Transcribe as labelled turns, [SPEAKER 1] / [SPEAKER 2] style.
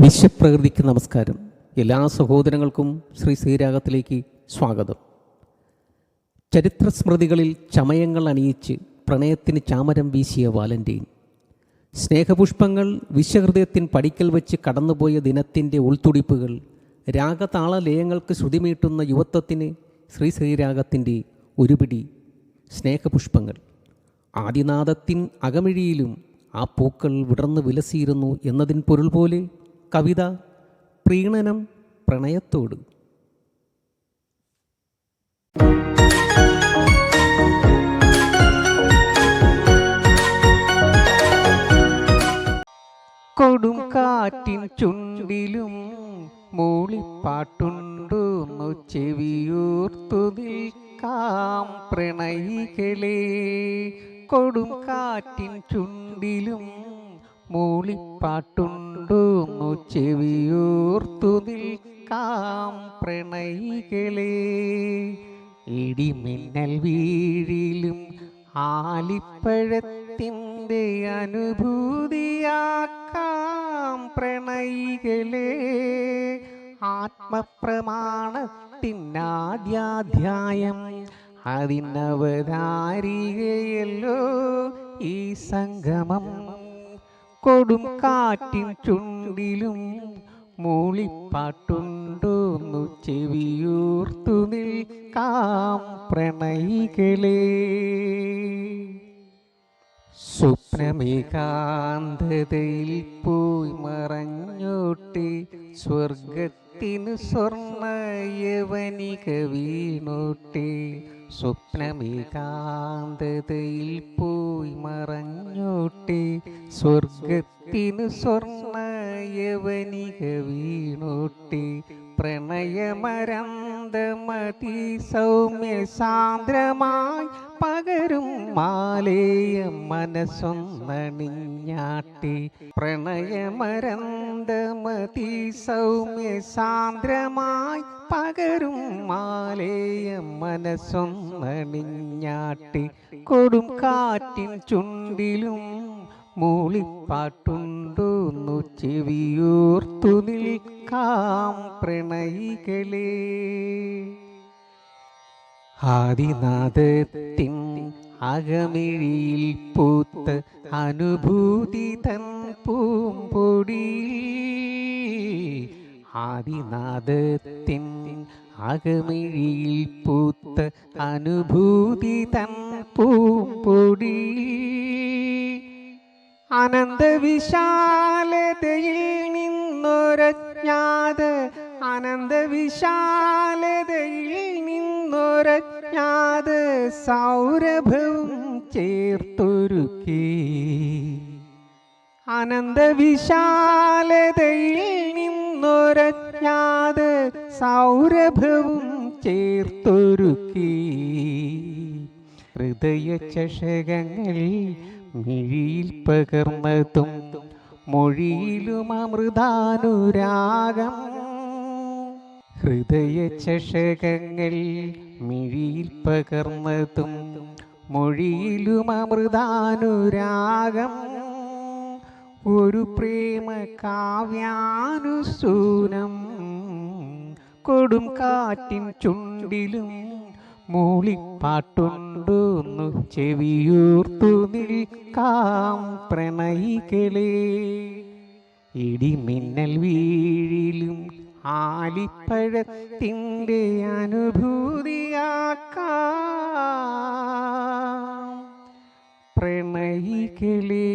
[SPEAKER 1] വിശ്വപ്രകൃതിക്ക് നമസ്കാരം. എല്ലാ സഹോദരങ്ങൾക്കും ശ്രീ ശ്രീരാഗത്തിലേക്ക് സ്വാഗതം. ചരിത്ര സ്മൃതികളിൽ ചമയങ്ങൾ അണിയിച്ച് പ്രണയത്തിന് ചാമരം വീശിയ വാലന്റൈൻ. സ്നേഹപുഷ്പങ്ങൾ വിശ്വഹൃദയത്തിൻ പടിക്കൽ വെച്ച് കടന്നുപോയ ദിനത്തിന്റെ ഉൾത്തുടിപ്പുകൾ രാഗതാള ലയങ്ങൾക്ക് ശ്രുതിമീട്ടുന്ന യുവത്വത്തിന് ശ്രീ ശ്രീരാഗത്തിന്റെ ഒരുപിടി സ്നേഹപുഷ്പങ്ങൾ. ആദിനാദത്തിൻ അകമിഴിയിലും ആ പൂക്കൾ വിടർന്ന് വിലസിയിരുന്നു എന്നതിൻ പൊരുൾ പോലെ കവിത പ്രീണനം പ്രണയത്തോട്. കൊടും കാറ്റിൻ ചുണ്ടിലും മൂളിപ്പാട്ടുണ്ടോന്നു ചെവിയൂർത്തു നിൽക്കാം പ്രണയികളെ. കൊടും കാറ്റിൻ ചുണ്ടിലും മൂളിപ്പാട്ടുണ്ടോന്നു ചെവിയൂർത്തു നിൽക്കാം പ്രണയികളെ. ഇടിമിന്നൽ വീഴിലും ആലിപ്പഴത്തിന്റെ അനുഭൂതിയാക്കാം പ്രണയികളെ. ആത്മപ്രമാണത്തിനാദ്യാധ്യായം അതിനവതാരികയല്ലോ ഈ സംഗമം. കൊടും കാറ്റിൻ ചുണ്ടിലും മൂളിപ്പാട്ടുണ്ടോന്നു ചെവിയൂർത്തു നിൽക്കാം പ്രണയികളെ. സ്വപ്നമേകാന്തതയിൽ പോയി മറഞ്ഞോട്ടെ സ്വർഗത്തിനു സ്വർണയവനിക വീണോട്ടെ. സ്വപ്നമേകാന്തതയിൽ പോയി മറഞ്ഞോട്ടെ സ്വർഗത്തിനു സ്വർണ യവനിക പ്രണയമരന്തമതി സൗമ്യ സാന്ദ്രമായി പകരും മാലേയ മനസ്സൊന്നണിഞ്ഞാട്ടി. പ്രണയമരന്തമതി സൗമ്യ സാന്ദ്രമായി പകരും മാലേയ മനസ്സൊന്നണിഞ്ഞാട്ടി. കൊടും കാറ്റിൻ ചുണ്ടിലും മൂളിപ്പാട്ടുണ്ടോന്നു ചെവിയൂർത്തു നിൽക്കാം പ്രണയികളെ. ആദിനാഥത്തിൻ അകമിഴിയിൽ പൂത്ത് അനുഭൂതി തൻ പൂമ്പൊടി ആദിനാഥത്തിൻ അകമിഴിയിൽ പൂത്ത് അനുഭൂതി തൻ പൂമ്പൊടി അനന്തവിശാലതയിൽ നിന്നൊരജ്ഞാത അനന്തവിശാലതയിൽ നിന്നൊരജ്ഞാത സൗരഭവും ചേർത്തൊരുക്കി. അനന്തവിശാലതയിൽ നിന്നൊരജ്ഞാത സൗരഭവും ചേർത്തൊരുക്കി. ഹൃദയ ചഷകങ്ങൾ മിഴിയിൽ പകർന്നതും മൊഴിയിലും അമൃതാനുരാഗം. ഹൃദയ ചഷകങ്ങൾ മിഴിയിൽ പകർന്നതും മൊഴിയിലും അമൃതാനുരാഗം. ഒരു പ്രേമ കാവ്യാനുസൂനം കൊടും കാറ്റിൻ ചുണ്ടിലും മൂളിപ്പാട്ടുണ്ടോന്നു ചെവിയൂർത്തു നിൽക്കാം പ്രണയികളെ. ഇടിമിന്നൽ വീഴിലും ആലിപ്പഴത്തിന്റെ അനുഭൂതിയാക്കാം. പ്രണയികളേ